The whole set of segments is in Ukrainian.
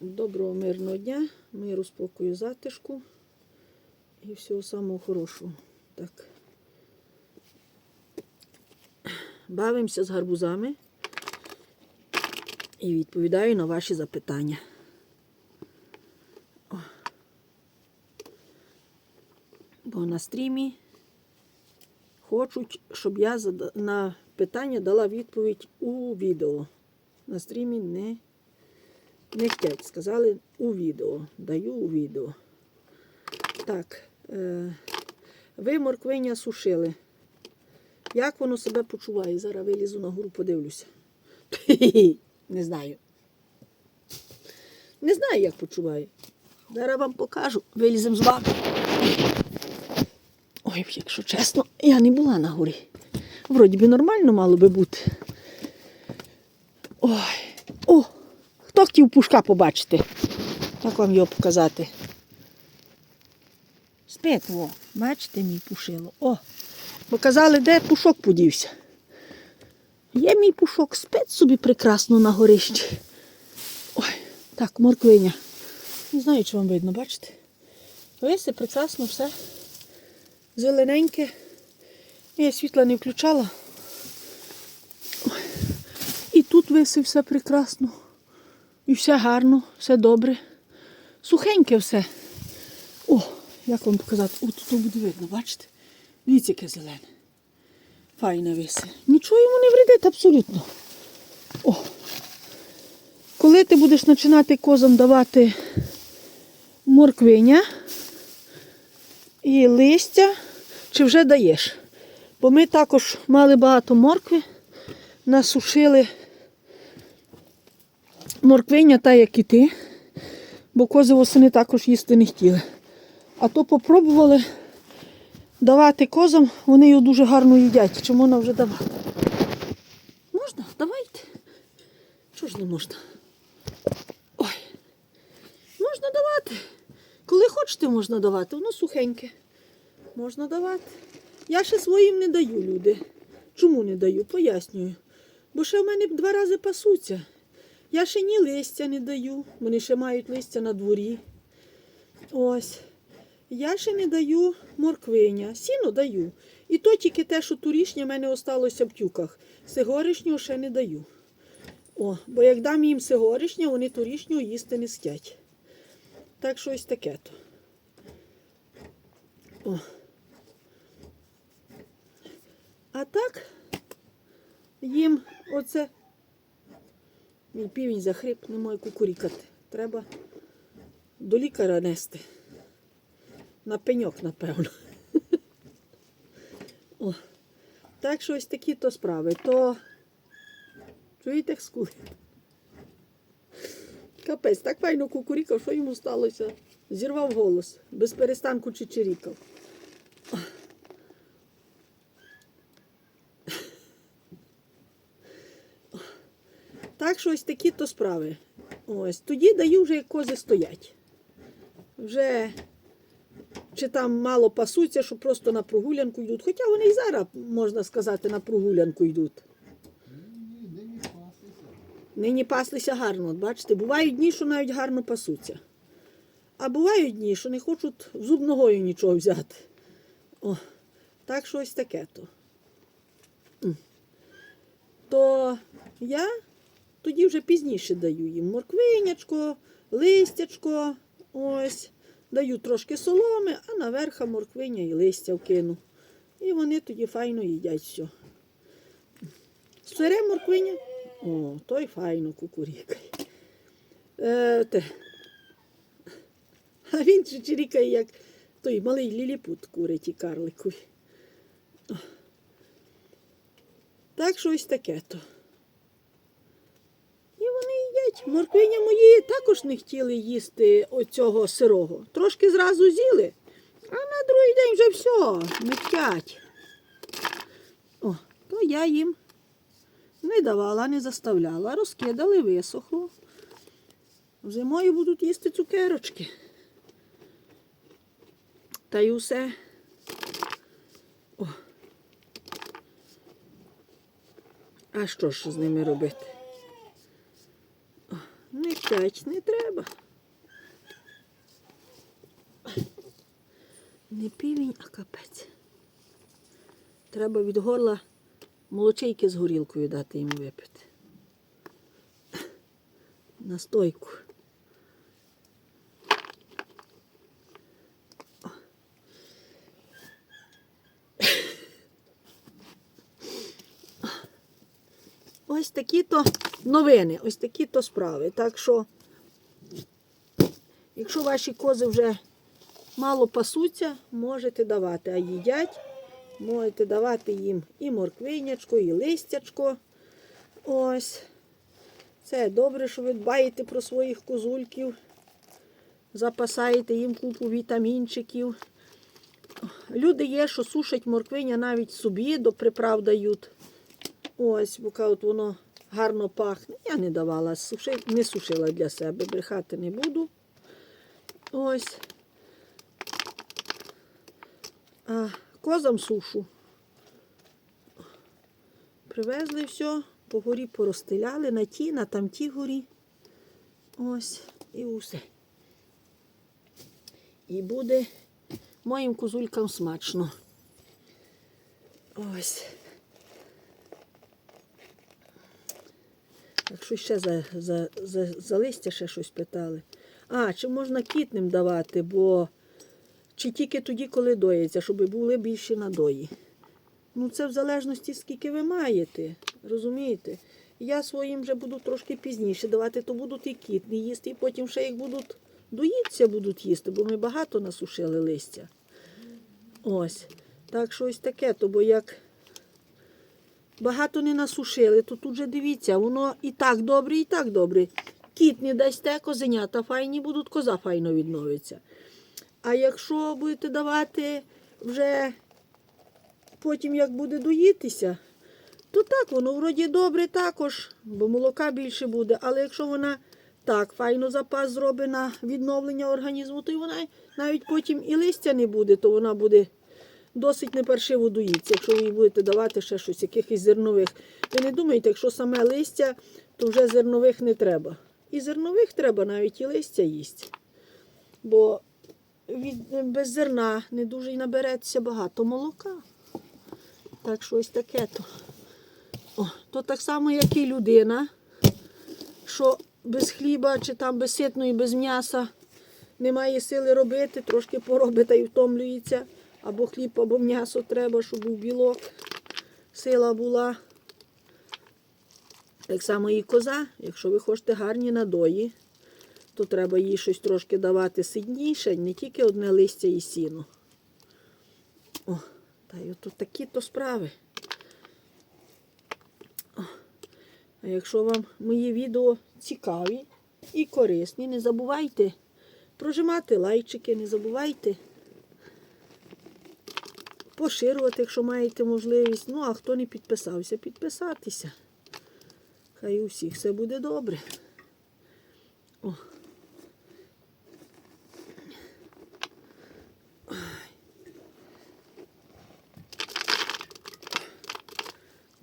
Доброго мирного дня, миру, спокою, затишку і всього самого хорошого. Так. Бавимося з гарбузами і відповідаю на ваші запитання. О. Бо на стрімі хочуть, щоб я на питання дала відповідь у відео. На стрімі не не хотять, сказали у відео. Даю у відео. Так. Е, ви морквиня сушили. Як воно себе почуває? Зараз вилізу на гору, подивлюся. Не знаю. Не знаю, як почуває. Зараз вам покажу. Виліземо з вами. Ой, якщо чесно, я не була на горі. Вроді би нормально мало би бути. Ой. Хотів пушка побачити? Як вам його показати? Спить, о, бачите, мій пушило. О, показали, де пушок подівся. Є мій пушок, спить собі прекрасно на горищі. Ой, так, морквиня. Не знаю, чи вам видно, бачите? Виси прекрасно все. Зелененьке. Я світла не включала. Ой. І тут виси все прекрасно. І все гарно, все добре. Сухеньке все. О, як вам показати? О, тут буде видно, бачите? Дивіться, яке зелене. Файне виси. Нічого йому не вредить абсолютно. О. Коли ти будеш починати козам давати морквиня і листя, чи вже даєш? Бо ми також мали багато моркви, насушили морквиня, та як і ти, бо кози восени також їсти не хотіли. А то попробували давати козам, вони його дуже гарно їдять. Чому вона вже давати? Можна? Давайте. Чого ж не можна? Ой. Можна давати. Коли хочете, можна давати. Воно сухеньке. Можна давати. Я ще своїм не даю, люди. Чому не даю? Пояснюю. Бо ще в мене два рази пасуться. Я ще ні листя не даю. Вони ще мають листя на дворі. Ось. Я ще не даю морквиня. Сіно даю. І то тільки те, що турішнє в мене осталося в тюках. Сигорішнього ще не даю. О, бо як дам їм сигорішнє, вони турішнього їсти не схотять. Так що ось таке то. О. А так їм оце. Мій півень захрип, не може кукурікати. Треба до лікаря нести. На пеньок, напевно. О. Так що ось такі то справи. То чуєте скули? Капець, так файно кукурікав, що йому сталося? Зірвав голос, без перестанку чичирікав. Що ось такі то справи. Ось. Тоді даю вже як кози стоять. Вже чи там мало пасуться, що просто на прогулянку йдуть. Хоча вони і зараз, можна сказати, на прогулянку йдуть. Нині паслися гарно, от бачите, бувають дні, що навіть гарно пасуться. А бувають дні, що не хочуть зуб ногою нічого взяти. О, так що ось таке то. То я тоді вже пізніше даю їм морквинячко, листячко, ось. Даю трошки соломи, а наверха морквиня і листя вкину. І вони тоді файно їдять все. Сире морквиня. О, той файно кукурікає. Е, те. А він чирікає, як той малий ліліпут курить і карликові. Так що ось таке то. Морквиня мої також не хотіли їсти оцього сирого. Трошки зразу з'їли, а на другий день вже все, не. О, то я їм не давала, не заставляла, розкидали, висохло. Зимою будуть їсти цукерочки. Та й усе. О. А що ж з ними робити? О, не треба. Не півінь, а капець. Треба від горла молочейки з горілкою дати йому випити. Настойку. Ось такі то новини, ось такі то справи. Так що, якщо ваші кози вже мало пасуться, можете давати, а їдять, можете давати їм і морквинячко, і листячко. Ось. Це добре, що ви дбаєте про своїх козульків, запасаєте їм купу вітамінчиків. Люди є, що сушать морквиня навіть собі, до приправ дають. Ось, поки от воно гарно пахне. Я не давала, не сушила для себе, брехати не буду. Ось. А козам сушу. Привезли все, по горі порозстеляли на ті, на тамті горі. Ось, і усе. І буде моїм козулькам смачно. Ось. Якщо ще за, за, за, за листя ще щось питали. А, чи можна кітним давати, бо чи тільки тоді, коли доїться, щоб були більші надої. Ну, це в залежності, скільки ви маєте. Розумієте? Я своїм вже буду трошки пізніше давати, то будуть і кітні їсти, і потім ще їх будуть доїться, будуть їсти, бо ми багато насушили листя. Ось. Так що ось таке, то бо як багато не насушили, то тут же дивіться, воно і так добре, і так добре. Кіт не дасте, козенята файні будуть, коза файно відновиться. А якщо будете давати вже потім, як буде доїтися, то так, воно вроді добре також, бо молока більше буде. Але якщо вона так файно запас зробить на відновлення організму, то й вона навіть потім і листя не буде, то вона буде досить непершиво доїться, якщо ви їй будете давати ще щось, якихось зернових. Ви не думайте, якщо саме листя, то вже зернових не треба. І зернових треба навіть і листя їсти. Бо від, без зерна не дуже й набереться багато молока. Так що ось таке то. О, то так само, як і людина, що без хліба чи там без ситної, без м'яса немає сили робити, трошки поробить та й втомлюється. Або хліб, або м'ясо треба, щоб був білок, сила була. Так само і коза, якщо ви хочете гарні надої, то треба їй щось трошки давати сидніше, не тільки одне листя і сіно. О, та й от такі то справи. О, а якщо вам мої відео цікаві і корисні, не забувайте прожимати лайчики, не забувайте поширювати, якщо маєте можливість. Ну, а хто не підписався, підписатися. Хай у всіх все буде добре. О.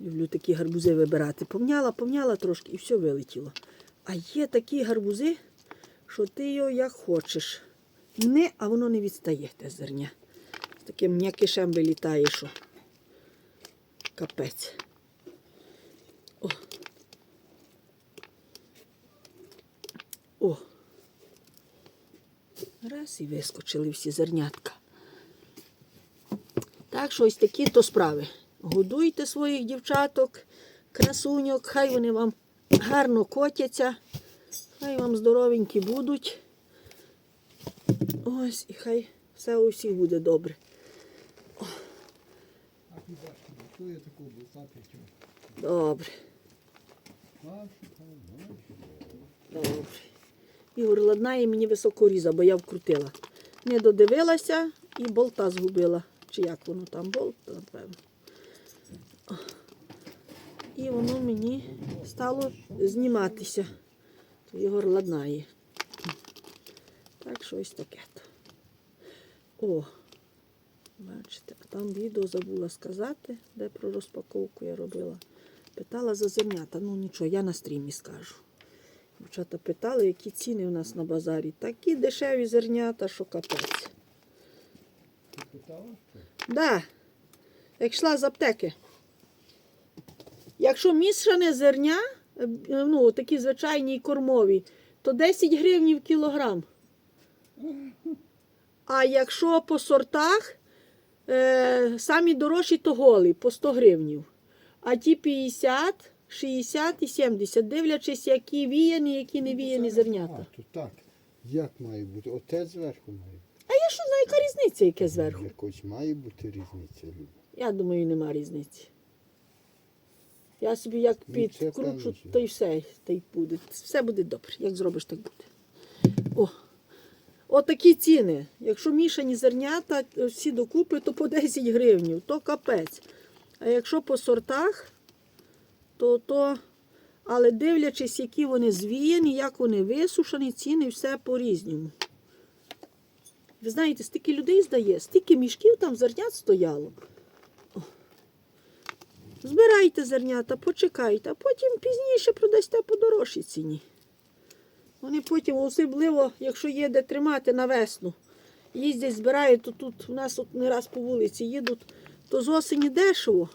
Люблю такі гарбузи вибирати. Помняла, помняла трошки і все вилетіло. А є такі гарбузи, що ти його як хочеш. Не, а воно не відстає те зерня. Таким м'якишем вилітає, що капець. О. О. Раз і вискочили всі зернятка. Так що ось такі то справи. Годуйте своїх дівчаток, красуньок, хай вони вам гарно котяться, хай вам здоровенькі будуть. Ось, і хай все у всіх буде добре. А ти бачиш, таку чого? Добре, добре. Ігор ладнає мені високоріза, бо я вкрутила. Не додивилася і болта згубила. Чи як воно там болт, напевно. І воно мені стало зніматися. То Ігор ладнає. Так, що ось таке. то. О, бачите, а там відео забула сказати, де про розпаковку я робила. Питала за зернята. Ну нічого, я на стрімі скажу. Дівчата питали, які ціни у нас на базарі. Такі дешеві зернята, що капець. Ти питала? Да. Як йшла з аптеки. Якщо мішане зерня, е, ну, такі звичайні і кормові, то 10 гривень в кілограм. А якщо по сортах, е, самі дорожчі, то голі по 100 гривень. А ті 50, 60 і 70, дивлячись, які віяні, які не віяні зернята. А, то так. Як має бути? Оте зверху має. А я що знаю, яка різниця, яке зверху? Якось має бути різниця, Люба. Я думаю, нема різниці. Я собі як Ну, це підкручу, то й все, та й буде. Все буде добре. Як зробиш, так буде. Отакі ціни. Якщо мішані зернята е, всі докупи, то по 10 гривень, то капець. А якщо по сортах, то то. Але дивлячись, які вони звіяні, як вони висушені, ціни все по-різному. Ви знаєте, стільки людей здає, стільки мішків там зернят стояло. Збирайте зернята, почекайте, а потім пізніше продасте по дорожчій ціні. Вони потім, особливо, якщо є де тримати на весну, їздять, збирають, то тут у нас от не раз по вулиці їдуть, то з осені дешево,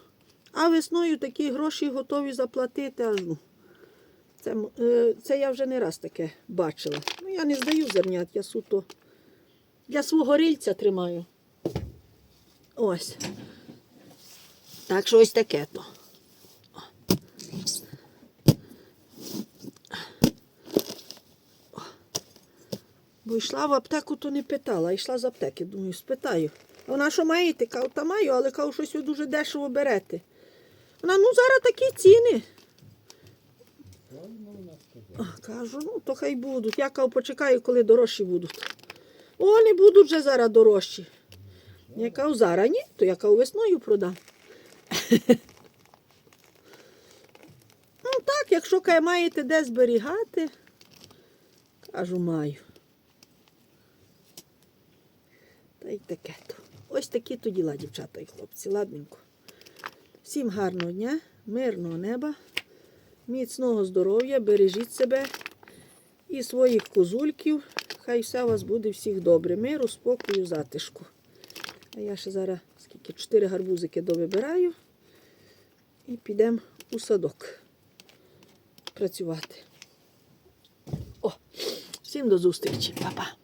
а весною такі гроші готові заплатити ну. Це, е, це я вже не раз таке бачила. Ну, я не здаю зернят, я суто для свого рильця тримаю. Ось. Так що ось таке то. О. О. Бо йшла в аптеку, то не питала, йшла з аптеки. Думаю, спитаю. Вона що маєте? Кажу, та маю, але кажу, щось ви дуже дешево берете. Вона, ну зараз такі ціни. А, Кажу, ну то хай будуть. Я кажу, почекаю, коли дорожчі будуть. О, не будуть вже зараз дорожчі. Я кажу, зараз ні, то я кажу, весною продам. ну так, якщо маєте де зберігати, кажу, маю. Та таке то. Ось такі то діла, дівчата і хлопці. Ладненько. Всім гарного дня, мирного неба. Міцного здоров'я, бережіть себе і своїх козульків. Хай все у вас буде всіх добре. Миру, спокою, затишку. А я ще зараз скільки чотири гарбузики довибираю і підемо у садок працювати. О, всім до зустрічі, Па-па.